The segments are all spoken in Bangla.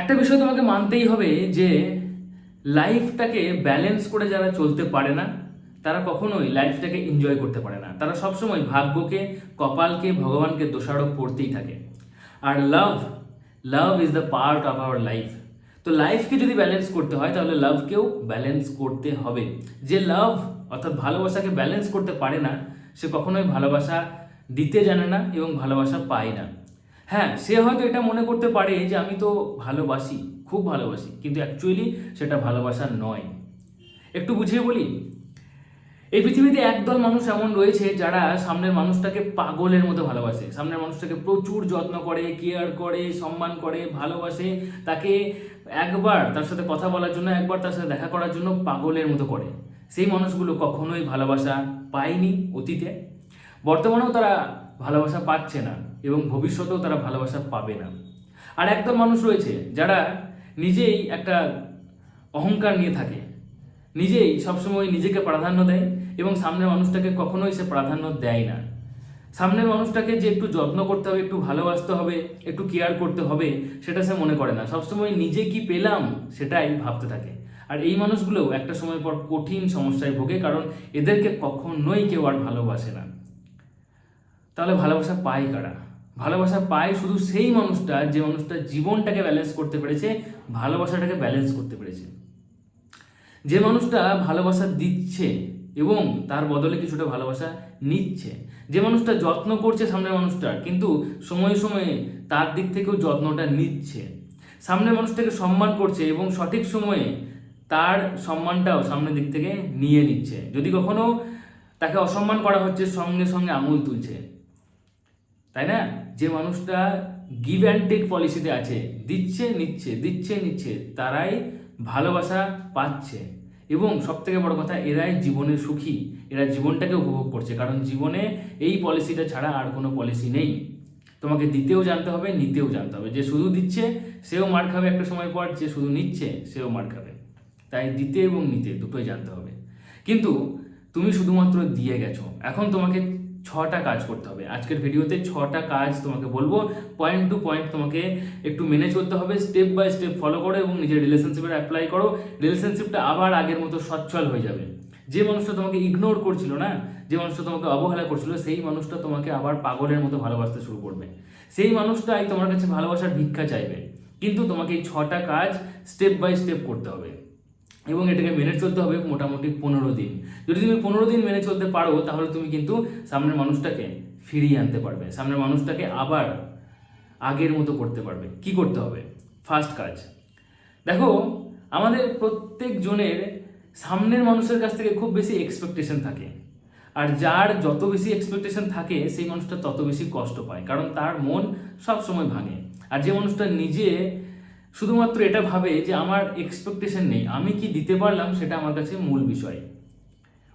একটা বিষয় তোমাকে মানতেই হবে যে লাইফটাকে ব্যালেন্স করে যারা চলতে পারে না, তারা কখনোই লাইফটাকে এনজয় করতে পারে না। তারা সবসময় ভাগ্যকে, কপালকে, ভগবানকে দোষারোপ করতেই থাকে। আর love love is the part of our life তো লাইফকে যদি ব্যালেন্স করতে হয়, তাহলে লাভকেও ব্যালেন্স করতে হবে। যে লাভ অর্থাৎ ভালোবাসাকে ব্যালেন্স করতে পারে না, সে কখনোই ভালোবাসা দিতে জানে না এবং ভালোবাসা পায় না। হ্যাঁ সে হয়তো এটা মনে করতে পারে যে আমি তো ভালোবাসি, খুব ভালোবাসি, কিন্তু অ্যাকচুয়ালি সেটা ভালোবাসা নয়। একটু বুঝিয়ে বলি, এই পৃথিবীতে একদল মানুষ এমন রয়েছে যারা সামনের মানুষটাকে পাগলের মতো ভালোবাসে। সামনের মানুষটাকে প্রচুর যত্ন করে কেয়ার করে, সম্মান করে, ভালোবাসে, তাকে একবার তার সাথে কথা বলার জন্য, একবার তার সাথে দেখা করার জন্য পাগলের মতো করে। সেই মানুষগুলো কখনোই ভালোবাসা পায়নি অতীতে। বর্তমানেও তারা ভালোবাসা পাচ্ছে না এবং ভবিষ্যতেও তারা ভালোবাসা পাবে না। আর একদল মানুষ রয়েছে যারা নিজেই একটা অহংকার নিয়ে থাকে। নিজেই সবসময় নিজেকে প্রাধান্য দেয় এবং সামনের মানুষটাকে কখনোই সে প্রাধান্য দেয় না। সামনের মানুষটাকে যে একটু যত্ন করতে হবে, একটু ভালোবাসতে হবে, একটু কেয়ার করতে হবে, সেটা সে মনে করে না। সবসময় নিজে কি পেলাম সেটাই ভাবতে থাকে। আর এই মানুষগুলোও একটা সময় পর কঠিন সমস্যায় ভোগে কারণ এদেরকে কখনোই কেউ আর ভালোবাসে না। তাহলে ভালোবাসা পায় কারা? ভালোবাসা পায় শুধু সেই মানুষটা যে মানুষটা জীবনটাকে ব্যালেন্স করতে পেরেছে, ভালোবাসাটাকে ব্যালেন্স করতে পেরেছে। যে মানুষটা ভালোবাসা দিচ্ছে এবং তার বদলে কিছুটা ভালোবাসা নিচ্ছে। যে মানুষটা যত্ন করছে সামনের মানুষটার, কিন্তু সময়ে সময়ে তার দিক থেকেও যত্নটা নিচ্ছে। সামনের মানুষটাকে সম্মান করছে এবং সঠিক সময়ে তার সম্মানটাও সামনের দিক থেকে নিয়ে নিচ্ছে। যদি কখনো তাকে অসম্মান করা হচ্ছে, সঙ্গে সঙ্গে আঙুল তুলছে। তাই না? যে মানুষটা গিভ অ্যান্ড টেক পলিসিতে আছে, দিচ্ছে, নিচ্ছে দিচ্ছে, নিচ্ছে, তারাই ভালোবাসা পাচ্ছে। এবং সব থেকে বড় কথা, এরাই জীবনে সুখী, এরা জীবনটাকে উপভোগ করছে, কারণ জীবনে এই পলিসিটা ছাড়া আর কোনো পলিসি নেই। তোমাকে দিতেও জানতে হবে, নিতেও জানতে হবে। যে শুধু দিচ্ছে, সেও মার খাবে একটা সময় পর, যে শুধু নিচ্ছে, সেও মার খাবে। তাই দিতে এবং নিতে দুটোই জানতে হবে। কিন্তু তুমি শুধুমাত্র দিয়ে গেছো। এখন তোমাকে ছটা কাজ করতে হবে। আজকের ভিডিওতে ছটা কাজ তোমাকে বলব। পয়েন্ট টু পয়েন্ট তোমাকে একটু মেনে চলতে হবে স্টেপ বাই স্টেপ ফলো করো এবং নিজের রিলেশনশিপের অ্যাপ্লাই করো। রিলেশনশিপটা আবার আগের মতো সচ্ছল হয়ে যাবে। যে মানুষটা তোমাকে ইগনোর করছিল না, যে মানুষটা তোমাকে অবহেলা করছিল, সেই মানুষটা তোমাকে আবার পাগলের মতো ভালোবাসতে শুরু করবে। সেই মানুষটাই তোমার কাছে ভালোবাসার ভিক্ষা চাইবে। কিন্তু তোমাকে এই ছটা কাজ স্টেপ বাই স্টেপ করতে হবে। এবং এটাকে মেনে চলতে হবে মোটামুটি পনেরো দিন। যদি তুমি পনেরো দিন মেনে চলতে পারো, তাহলে তুমি কিন্তু সামনের মানুষটাকে ফিরিয়ে আনতে পারবে। সামনের মানুষটাকে আবার আগের মতো করতে পারবে। কি করতে হবে? ফার্স্ট কাজ। দেখো, আমাদের প্রত্যেক জনের সামনের মানুষের কাছ থেকে খুব বেশি এক্সপেকটেশন থাকে। আর যার যত বেশি এক্সপেকটেশন থাকে, সেই মানুষটা তত বেশি কষ্ট পায়। কারণ তার মন সব সময় ভাঙে। আর যে মানুষটা নিজে শুধুমাত্র এটা ভাবে যে আমার এক্সপেকটেশন নেই, আমি কি দিতে পারলাম সেটা আমার কাছে মূল বিষয়।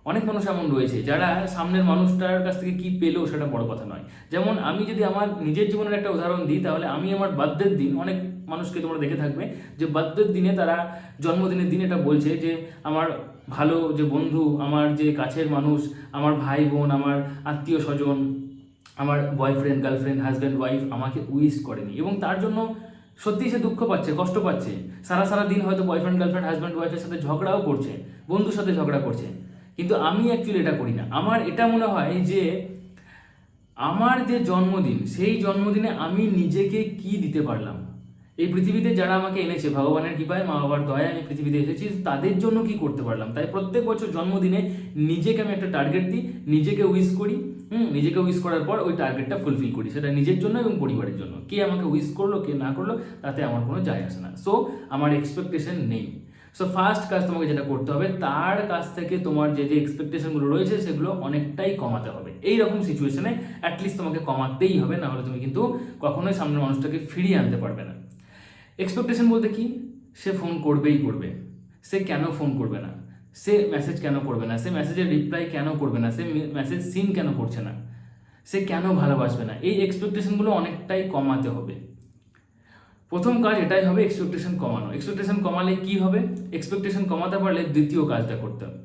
অনেক মানুষ এমন রয়েছে যারা সামনের মানুষটার কাছ থেকে কি পেল সেটা বড় কথা নয়। যেমন আমি যদি আমার নিজের জীবনের একটা উদাহরণ দিই, তাহলে আমি আমার বার্থডের দিন, অনেক মানুষকে তোমরা দেখে থাকবে যে বার্থডের দিনে তারা জন্মদিনের দিন এটা বলছে যে আমার ভালো যে বন্ধু, আমার যে কাছের মানুষ, আমার ভাই বোন, আমার আত্মীয় স্বজন, আমার বয়ফ্রেন্ড গার্লফ্রেন্ড হাজব্যান্ড ওয়াইফ আমাকে উইশ করেনি। এবং তার জন্য সত্যিই সে দুঃখ পাচ্ছে, কষ্ট পাচ্ছে। সারা সারা দিন হয়তো বয়ফ্রেন্ড গার্লফ্রেন্ড হাজব্যান্ড ওয়াইফের সাথে ঝগড়াও করছে, বন্ধুর সাথে ঝগড়া করছে। কিন্তু আমি অ্যাকচুয়ালি এটা করি না। আমার এটা মনে হয় যে, আমার যে জন্মদিন, সেই জন্মদিনে আমি নিজেকে কি দিতে পারলাম? এই পৃথিবীতে যারা আমাকে এনেছে, ভগবানের কৃপায়, মা বাবার দয়ায় আমি পৃথিবীতে এসেছি, তাদের জন্য কি করতে পারলাম? তাই প্রত্যেক বছর জন্মদিনে নিজেকে আমি একটা টার্গেট দিই, নিজেকে উইশ করি হুম। নিজেকে উইশ করার পর ওই টার্গেটটা ফুলফিল করি। সেটা নিজের জন্য এবং পরিবারের জন্য। কে আমাকে উইশ করল, কে না করল, তাতে আমার কোনো যায় আসে না। সো আমার এক্সপেকটেশন নেই। সো ফার্স্ট কাজ তোমাকে যেটা করতে হবে, তার কাছ থেকে তোমার যে যে এক্সপেকটেশনগুলো রয়েছে, সেগুলো অনেকটাই কমাতে হবে। এই রকম সিচুয়েশনে অ্যাটলিস্ট তোমাকে কমাতেই হবে না হলে তুমি কিন্তু কখনোই সামনের মানুষটাকে ফিরিয়ে আনতে পারবে না। এক্সপেকটেশন বলতে কি? সে ফোন করবেই করবে। সে কেন ফোন করবে না? সে মেসেজ কেন করবে না? সে মেসেজের রিপ্লাই কেন করবে না? সে মেসেজ সিন কেন করছে না? সে কেন ভালোবাসবে না? এই এক্সপেকটেশনগুলো অনেকটাই কমাতে হবে। প্রথম কাজ এটাই হবে এক্সপেকটেশন কমানো। এক্সপেকটেশন কমালে কি হবে? এক্সপেকটেশন কমাতে পারলে দ্বিতীয় কাজটা করতে হবে।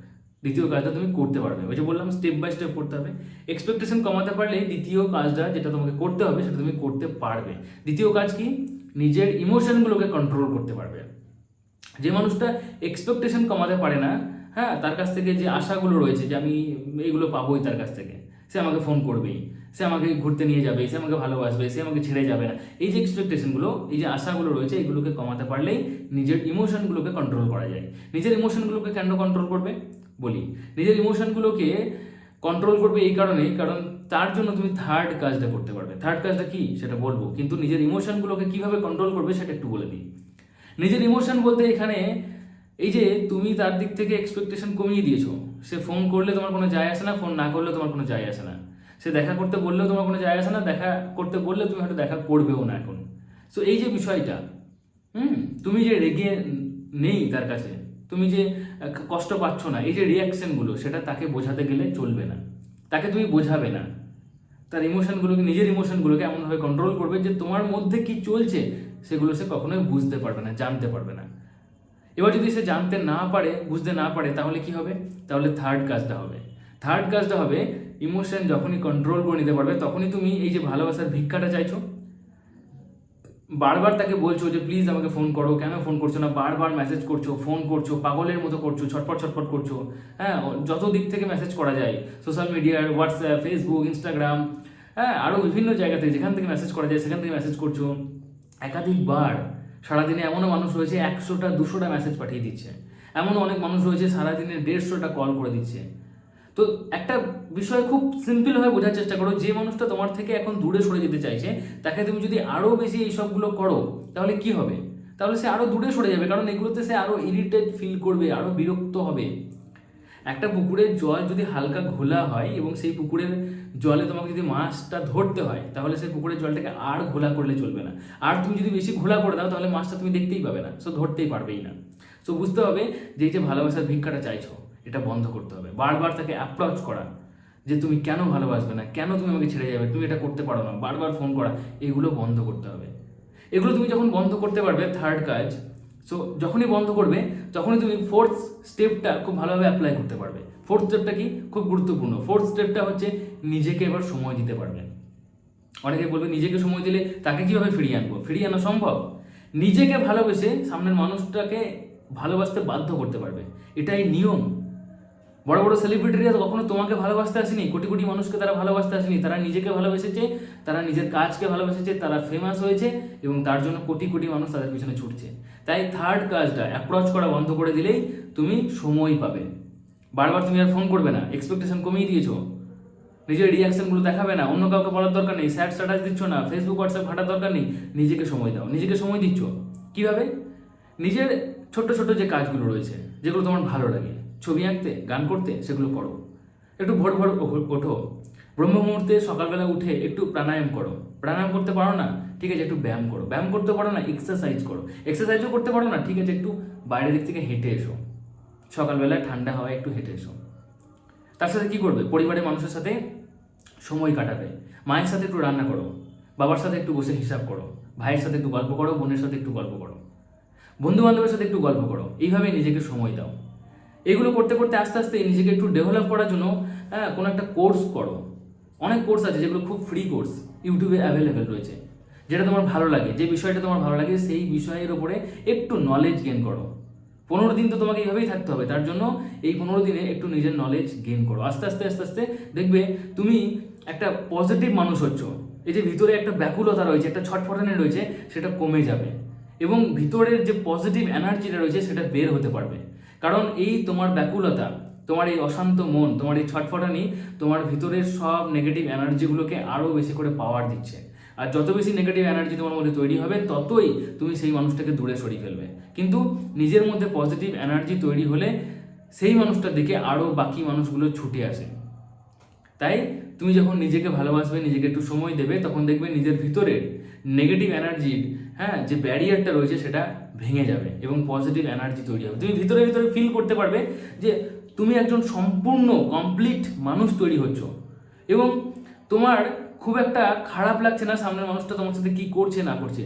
দ্বিতীয় কাজটা তুমি করতে পারবে। ওই যে বললাম স্টেপ বাই স্টেপ করতে হবে। এক্সপেকটেশন কমাতে পারলে দ্বিতীয় কাজটা যেটা তোমাকে করতে হবে, সেটা তুমি করতে পারবে। দ্বিতীয় কাজ কি? নিজের ইমোশনগুলোকে কন্ট্রোল করতে পারবে। যে মানুষটা এক্সপেকটেশন কমাতে পারে না হ্যাঁ তার কাছ থেকে যে আশাগুলো রয়েছে যে আমি এইগুলো পাবোই তার কাছ থেকে, সে আমাকে ফোন করবেই, সে আমাকে ঘুরতে নিয়ে যাবে, সে আমাকে ভালোবাসবে, সে আমাকে ছেড়ে যাবে না। এই যে এক্সপেকটেশনগুলো এই যে আশাগুলো রয়েছে, এগুলোকে কমাতে পারলেই নিজের ইমোশনগুলোকে কন্ট্রোল করা যায়। নিজের ইমোশনগুলোকে কেন কন্ট্রোল করবে? বলি, নিজের ইমোশনগুলোকে কন্ট্রোল করবে এই কারণেই, কারণ তার জন্য তুমি থার্ড কাজটা করতে পারবে। থার্ড কাজটা কি? সেটা বলব, কিন্তু নিজের ইমোশনগুলোকে কীভাবে কন্ট্রোল করবে সেটা একটু বলে দিই। নিজের ইমোশন বলতে এখানে এই যে তুমি তার দিক থেকে এক্সপেকটেশন কমিয়ে দিয়েছ, সে ফোন করলে তোমার কোনো যায় আসে না ফোন না করলে তোমার কোনো যায় আসে না। সে দেখা করতে বললেও তোমার কোনো যায় আসে না, দেখা করতে বললে তুমি হয়তো দেখা করবেও না এখন। সো এই যে বিষয়টা, হুম, তুমি যে রেগে নেই তার কাছে, তুমি যে কষ্ট পাচ্ছ না, এই যে রিয়াকশনগুলো সেটা তাকে বোঝাতে গেলে চলবে না। তাকে তুমি বোঝাবে না। তার ইমোশনগুলোকে নিজের ইমোশনগুলোকে এমনভাবে কন্ট্রোল করবে যে তোমার মধ্যে কি চলছে, সেগুলো সে কখনোই বুঝতে পারবে না, জানতে পারবে না। এবার যদি সে জানতে না পারে, বুঝতে না পারে, তাহলে কি হবে? তাহলে থার্ড কাজটা হবে। থার্ড কাজটা হবে ইমোশন যখনই কন্ট্রোল করে নিতে পারবে, তখনই তুমি এই যে ভালোবাসার ভিক্ষাটা চাইছো, বারবার তাকে বলছো যে প্লিজ আমাকে ফোন করো। কেন ফোন করছ না? বারবার মেসেজ করছ ফোন করছ, পাগলের মতো করছ ছটপট ছটপট করছ। হ্যাঁ যত দিক থেকে মেসেজ করা যায় সোশ্যাল মিডিয়ার হোয়াটসঅ্যাপ ফেসবুক ইনস্টাগ্রাম হ্যাঁ আরও বিভিন্ন জায়গা থেকে যেখান থেকে মেসেজ করা যায়, সেখান থেকে মেসেজ করছ। একাধিকবার সারাদিনে এমনও মানুষ রয়েছে, একশোটা, দুশোটা মেসেজ পাঠিয়ে দিচ্ছে। এমনও অনেক মানুষ রয়েছে সারাদিনে দেড়শোটা কল করে দিচ্ছে। তো একটা বিষয় খুব সিম্পলভাবে বোঝার চেষ্টা করো, যে মানুষটা তোমার থেকে এখন দূরে সরে যেতে চাইছে, তাকে তুমি যদি আরও বেশি এই সবগুলো করো, তাহলে কি হবে? তাহলে সে আরও দূরে সরে যাবে, কারণ এগুলোতে সে আরও ইরিটেট ফিল করবে, আরও বিরক্ত হবে। একটা পুকুরের জল যদি হালকা ঘোলা হয় এবং সেই পুকুরের জলে তোমাকে যদি মাছটা ধরতে হয়, তাহলে সেই পুকুরের জলটাকে আর ঘোলা করলে চলবে না। আর তুমি যদি বেশি ঘোলা করে দাও, তাহলে মাছটা তুমি দেখতেই পাবে না সো ধরতেই পারবেই না। সো বুঝতে হবে যে এই যে ভালোবাসার ভিক্ষাটা চাইছো, এটা বন্ধ করতে হবে। বারবার তাকে অ্যাপ্রোচ করা যে তুমি কেন ভালোবাসবে না, কেন তুমি আমাকে ছেড়ে যাবে, তুমি এটা করতে পারো না, বারবার ফোন করা, এগুলো বন্ধ করতে হবে। এগুলো তুমি যখন বন্ধ করতে পারবে থার্ড কাজ সো যখনই বন্ধ করবে, তখনই তুমি ফোর্থ স্টেপটা খুব ভালোভাবে অ্যাপ্লাই করতে পারবে। ফোর্থ স্টেপটা কি? খুব গুরুত্বপূর্ণ। ফোর্থ স্টেপটা হচ্ছে নিজেকে এবার সময় দিতে পারবে। অনেকে বলবে, নিজেকে সময় দিলে তাকে কীভাবে ফিরিয়ে আনব? ফিরিয়ে আনা সম্ভব? নিজেকে ভালোবেসে সামনের মানুষটাকে ভালোবাসতে বাধ্য করতে পারবে। এটাই নিয়ম। বড় বড় সেলিব্রিটিরা কখনো তোমাকে ভালোবাসতে আসেনি? কোটি কোটি মানুষকে তারা ভালোবাসতে আসেনি। তারা নিজেকে ভালোবেসেছে, তারা নিজের কাজকে ভালোবেসেছে, তারা ফেমাস হয়েছে এবং তার জন্য কোটি কোটি মানুষ তাদের পিছনে ছুটছে। তাই থার্ড কাজটা অ্যাপ্রোচ করা বন্ধ করে দিলেই তুমি সময় পাবে। বারবার তুমি আর ফোন করবে না এক্সপেকটেশন কমিয়ে দিয়েছ। নিজের রিয়াকশনগুলো দেখাবে না, অন্য কাউকে বলার দরকার নেই স্যাড স্ট্যাটাস দিচ্ছ না ফেসবুক হোয়াটসঅ্যাপ ঘাটার দরকার নেই, নিজেকে সময় দাও, নিজেকে সময় দিচ্ছ। কীভাবে? নিজের ছোট্ট ছোট্ট যে কাজগুলো রয়েছে, যেগুলো তোমার ভালো লাগে ছবি আঁকতে, গান করতে সেগুলো করো। একটু ভোর ভোর ওঠো- ব্রহ্ম মুহূর্তে সকালবেলা উঠে একটু প্রাণায়াম করো। প্রাণায়াম করতে পারো না? ঠিক আছে, একটু ব্যায়াম করো। ব্যায়াম করতে পারো না এক্সারসাইজ করো। এক্সারসাইজও করতে পারো না, ঠিক আছে, একটু বাইরের দিক থেকে হেঁটে এসো। সকালবেলা ঠান্ডা হাওয়ায় একটু হেঁটে এসো। তার সাথে কী করবে? পরিবারের মানুষের সাথে সময় কাটাবে। মায়ের সাথে একটু রান্না করো। বাবার সাথে একটু বসে হিসাব করো। ভাইয়ের সাথে একটু গল্প করো, বোনের সাথে একটু গল্প করো। বন্ধু বান্ধবের সাথে একটু গল্প করো। এইভাবে নিজেকে সময় দাও। এগুলো করতে করতে আস্তে আস্তে নিজেকে একটু ডেভেলপ করার জন্য হ্যাঁ কোনো একটা কোর্স করো। অনেক কোর্স আছে যেগুলো খুব ফ্রি কোর্স ইউটিউবে অ্যাভেলেবেল রয়েছে। যেটা তোমার ভালো লাগে, যে বিষয়টা তোমার ভালো লাগে সেই বিষয়ের উপরে একটু নলেজ গেন করো। পনেরো দিন তো তোমাকে এইভাবেই থাকতে হবে, তার জন্য এই পনেরো দিনে একটু নিজের নলেজ গেন করো। আস্তে আস্তে আস্তে আস্তে দেখবে তুমি একটা পজিটিভ মানুষ হচ্ছ। এই যে ভিতরে একটা ব্যাকুলতা রয়েছে, একটা ছটফটানি রয়েছে, সেটা কমে যাবে। এবং ভিতরের যে পজিটিভ এনার্জিটা রয়েছে, সেটা বের হতে পারবে। কারণ এই তোমার ব্যাকুলতা, তোমার এই অশান্ত মন, তোমার এই ছটফটানি তোমার ভিতরের সব নেগেটিভ এনার্জিগুলোকে আরও বেশি করে পাওয়ার দিচ্ছে। আর যত বেশি নেগেটিভ এনার্জি তোমার মধ্যে তৈরি হবে, ততই তুমি সেই মানুষটাকে দূরে সরিয়ে ফেলবে। কিন্তু নিজের মধ্যে পজিটিভ এনার্জি তৈরি হলে সেই মানুষটার দিকে আরও বাকি মানুষগুলো ছুটে আসে। তাই তুমি যখন নিজেকে ভালোবাসবে, নিজেকে একটু সময় দেবে, তখন দেখবে নিজের ভিতরে নেগেটিভ এনার্জির হ্যাঁ যে ব্যারিয়ারটা রয়েছে সেটা ভেঙে যাবে এবং পজিটিভ এনার্জি তৈরি হবে। তুমি ভিতরে ভিতরে ফিল করতে পারবে যে তুমি একজন সম্পূর্ণ কমপ্লিট মানুষ তৈরি হচ্ছ এবং তোমার খুব একটা খারাপ লাগছে না সামনের মানুষটা তোমার সাথে কী করছে, না করছে।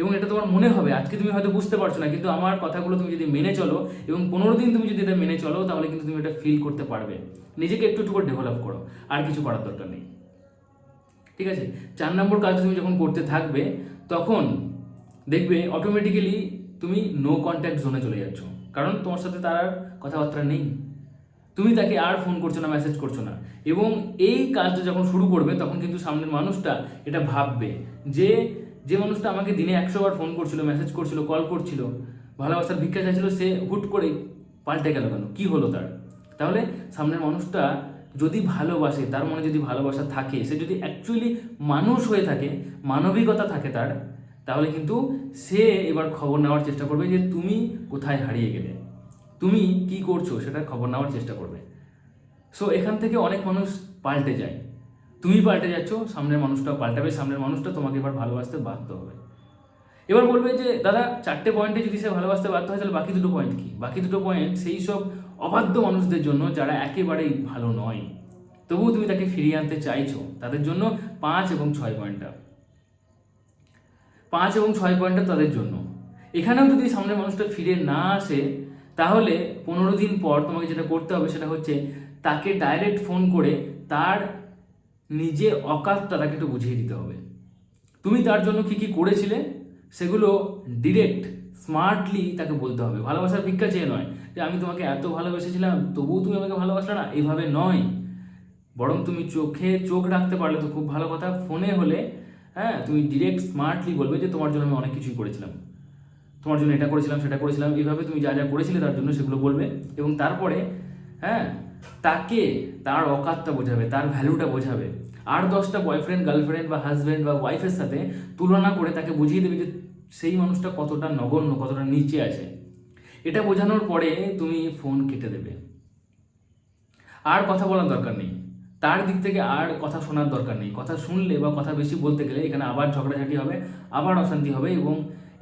এবং এটা তোমার মনে হবে। আজকে তুমি হয়তো বুঝতে পারছ না, কিন্তু আমার কথাগুলো তুমি যদি মেনে চলো এবং পনেরো দিন তুমি যদি এটা মেনে চলো, তাহলে কিন্তু তুমি এটা ফিল করতে পারবে। নিজেকে একটু একটু করে ডেভেলপ করো। আর কিছু করার দরকার নেই। ঠিক আছে? চার নম্বর কাজ তুমি যখন করতে থাকবে, তখন দেখবে অটোমেটিক্যালি তুমি নো কন্ট্যাক্ট জোনে চলে যাচ্ছ। কারণ তোমার সাথে তার আর কথাবার্তা নেই। তুমি তাকে আর ফোন করছ না মেসেজ করছ না। এবং এই কাজটা যখন শুরু করবে, তখন কিন্তু সামনের মানুষটা এটা ভাববে যে যে মানুষটা আমাকে দিনে একশো বার ফোন করছিল মেসেজ করছিল কল করছিল, ভালোবাসার ভিক্ষা চাইছিল, সে হুট করে পাল্টে গেল কেন? কী হলো তার? তাহলে সামনের মানুষটা যদি ভালোবাসে, তার মনে যদি ভালোবাসা থাকে, সে যদি অ্যাকচুয়ালি মানুষ হয়ে থাকে, মানবিকতা থাকে তার, তাহলে কিন্তু সে এবার খবর নেওয়ার চেষ্টা করবে যে তুমি কোথায় হারিয়ে গেলে। তুমি কি করছ সেটা খবর নেওয়ার চেষ্টা করবে। সো এখান থেকে অনেক মানুষ পাল্টে যায়। তুমি পাল্টে যাচ্ছ, সামনের মানুষটা পাল্টাবে, সামনের মানুষটা তোমাকে এবার ভালোবাসতে বাধ্য হবে। এবার বলবে যে, দাদা, চারটে পয়েন্টে যদি সে ভালোবাসতে বাধ্য হয়, তাহলে বাকি দুটো পয়েন্ট কি? বাকি দুটো পয়েন্ট সেই সব অবাধ্য মানুষদের জন্য যারা একেবারেই ভালো নয়। তবুও তুমি তাকে ফিরিয়ে আনতে চাইছো, তাদের জন্য পাঁচ এবং ছয় পয়েন্টটা। পাঁচ এবং ছয় পয়েন্টটা তাদের জন্য। এখানেও যদি সামনের মানুষটা ফিরে না আসে, তাহলে পনেরো দিন পর তোমাকে যেটা করতে হবে সেটা হচ্ছে তাকে ডাইরেক্ট ফোন করে তার নিজে অকাতটা তাকে একটু বুঝিয়ে দিতে হবে। তুমি তার জন্য কি কি করেছিলে, সেগুলো ডিরেক্ট স্মার্টলি তাকে বলতে হবে। ভালোবাসার ভিক্ষা চেয়ে নয় যে আমি তোমাকে এত ভালোবেসেছিলাম, তবুও তুমি আমাকে ভালোবাসলে না এইভাবে নয়। বরং তুমি চোখে চোখ রাখতে পারলে তো খুব ভালো কথা, ফোনে হলে হ্যাঁ তুমি ডিরেক্ট স্মার্টলি বলবে যে তোমার জন্য আমি অনেক কিছুই করেছিলাম। তোমার জন্য এটা করেছিলাম, সেটা করেছিলাম এইভাবে তুমি যা যা করেছিলে তার জন্য সেগুলো বলবে এবং তারপরে হ্যাঁ তাকে তার অকাতটা বোঝাবে, তার ভ্যালুটা বোঝাবে। আর দশটা বয়ফ্রেন্ড গার্লফ্রেন্ড বা হাজব্যান্ড বা ওয়াইফের সাথে তুলনা করে তাকে বুঝিয়ে দেবে যে সেই মানুষটা কতটা নগণ্য, কতটা নিচে আছে, এটা বোঝানোর পরে তুমি ফোন কেটে দেবে। আর কথা বলার দরকার নেই। তার দিক থেকে আর কথা শোনার দরকার নেই। কথা শুনলে বা কথা বেশি বলতে গেলে এখানে আবার ঝগড়াঝাটি হবে, আবার অশান্তি হবে এবং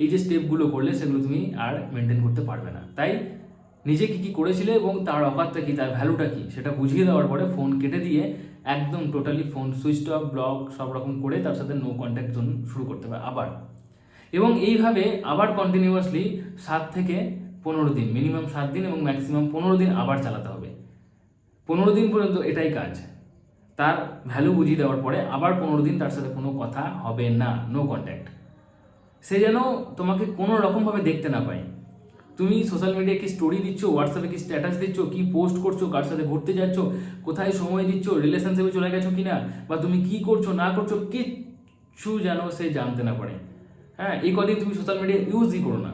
এই যে স্টেপগুলো করলে সেগুলো তুমি আর মেনটেন করতে পারবে না। তাই নিজে কি কি করেছিলে এবং তার অকাতটা কি, তার ভ্যালুটা কি, সেটা বুঝিয়ে দেওয়ার পরে ফোন কেটে দিয়ে একদম totally phone switch off block সব রকম করে তার সাথে নো কন্ট্যাক্ট জোন শুরু করতে হবে আবার। এবং এইভাবে আবার কন্টিনিউয়াসলি সাত থেকে পনেরো দিন মিনিমাম সাত দিন এবং ম্যাক্সিমাম পনেরো দিন আবার চালাতে হবে। পনেরো দিন পর্যন্ত এটাই কাজ। তার ভ্যালু বুঝিয়ে দেওয়ার পরে আবার পনেরো দিন তার সাথে কোনো কথা হবে না নো কন্ট্যাক্ট সে যেন তোমাকে কোনো রকমভাবে দেখতে না পায়। তুমি সোশ্যাল মিডিয়ায় কি স্টোরি দিচ্ছ হোয়াটসঅ্যাপে কি স্ট্যাটাস দিচ্ছ, কি পোস্ট করছ, কার সাথে ঘুরতে যাচ্ছ, কোথায় সময় দিচ্ছ রিলেশনশিপে চলে গেছো কি না বা তুমি কি করছ, না করছ, কিচ্ছু যেন সে জানতে না পারে। হ্যাঁ এই কদিন তুমি সোশ্যাল মিডিয়া ইউজই করো না।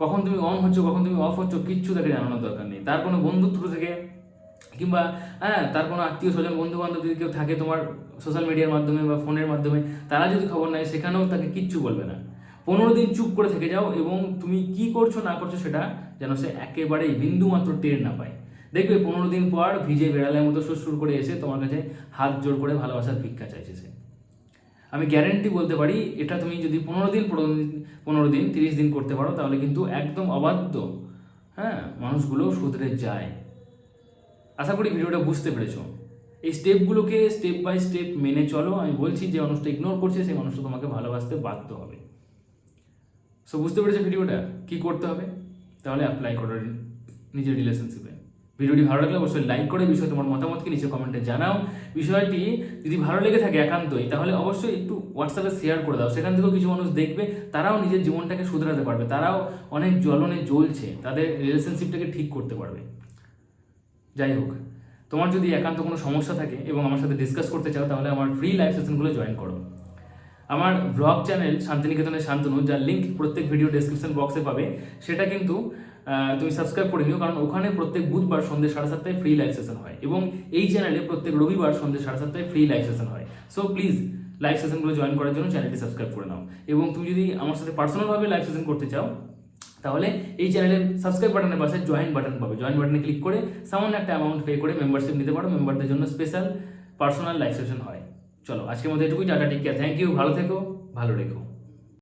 কখন তুমি অন হচ্ছ, কখন তুমি অফ হচ্ছ, কিচ্ছু তাকে জানানোর দরকার নেই। তার কোনো বন্ধুত্ব থেকে কিংবা হ্যাঁ তার কোনো আত্মীয় স্বজন বন্ধু বান্ধব যদি কেউ থাকে তোমার সোশ্যাল মিডিয়ার মাধ্যমে বা ফোনের মাধ্যমে, তারা যদি খবর নেয়, সেখানেও তাকে কিচ্ছু বলবে না। পনেরো দিন চুপ করে থেকে যাও এবং তুমি কি করছ, না করছ সেটা যেন সে একেবারেই বিন্দু মাত্র টের না পায়। দেখবে পনেরো দিন পর ভিজে বেড়ালের মতো সুর করে এসে তোমার কাছে হাত জোর করে ভালোবাসার ভিক্ষা চাইছে সে। আমি গ্যারেন্টি বলতে পারি, এটা তুমি যদি পনেরো দিন পনেরো দিন পনেরো দিন, তিরিশ দিন করতে পারো, তাহলে কিন্তু একদম অবাধ্য হ্যাঁ মানুষগুলো শুধরে যায়। আশা করি ভিডিওটা বুঝতে পেরেছ। এই স্টেপগুলোকে স্টেপ বাই স্টেপ মেনে চলো। আমি বলছি, যে মানুষটা ইগনোর করছে, সেই মানুষটা তোমাকে ভালোবাসতে বাধ্য হবে। সো বুঝতে পেরেছ ভিডিওটা? কি করতে হবে? তাহলে অ্যাপ্লাই করো নিজের রিলেশনশিপে ভিডিওটি ভালো লাগলে অবশ্যই লাইক করে বিষয়ে তোমার মতামতকে নিচে কমেন্টে জানাও। বিষয়টি যদি ভালো লেগে থাকে একান্তই, তাহলে অবশ্যই একটু হোয়াটসঅ্যাপে শেয়ার করে দাও। সেখান থেকেও কিছু মানুষ দেখবে, তারাও নিজের জীবনটাকে শুধরাতে পারবে। তারাও অনেক জ্বলনে জ্বলছে, তাদের রিলেশনশিপটাকে ঠিক করতে পারবে। যাই হোক, তোমার যদি একান্ত কোনো সমস্যা থাকে এবং আমার সাথে ডিসকাস করতে চাও, তাহলে আমার ফ্রি লাইভ সেশনগুলো জয়েন করো। আমার ব্লগ চ্যানেল শান্তিনিকেতনের শান্তনু, যার লিঙ্ক প্রত্যেক ভিডিও ডেসক্রিপশন বক্সে পাবে, সেটা কিন্তু তুমি সাবস্ক্রাইব করে নিও, কারণ ওখানে প্রত্যেক বুধবার সন্ধ্যে সাড়ে সাতটায় ফ্রি লাইভ সেশন হয় এবং এই চ্যানেলে প্রত্যেক রবিবার সন্ধ্যে সাড়ে সাতটায় ফ্রি লাইভ সেশন হয়। সো প্লিজ লাইভ সেশনগুলো জয়েন করার জন্য চ্যানেলটি সাবস্ক্রাইব করে নাও। এবং তুমি যদি আমার সাথে পার্সোনালভাবে লাইভ সেশন করতে চাও, তাহলে এই চ্যানেলের সাবস্ক্রাইব বাটনের পাশে জয়েন বাটন পাবে। জয়েন বাটনে ক্লিক করে সামান্য একটা অ্যামাউন্ট পে করে মেম্বারশিপ নিতে পারো। মেম্বারদের জন্য স্পেশাল পার্সোনাল লাইভ সেশন হয়। চলো আজকের মধ্যে এটুকুই tata take care thank you ভালো থেকো ভালো রেখো।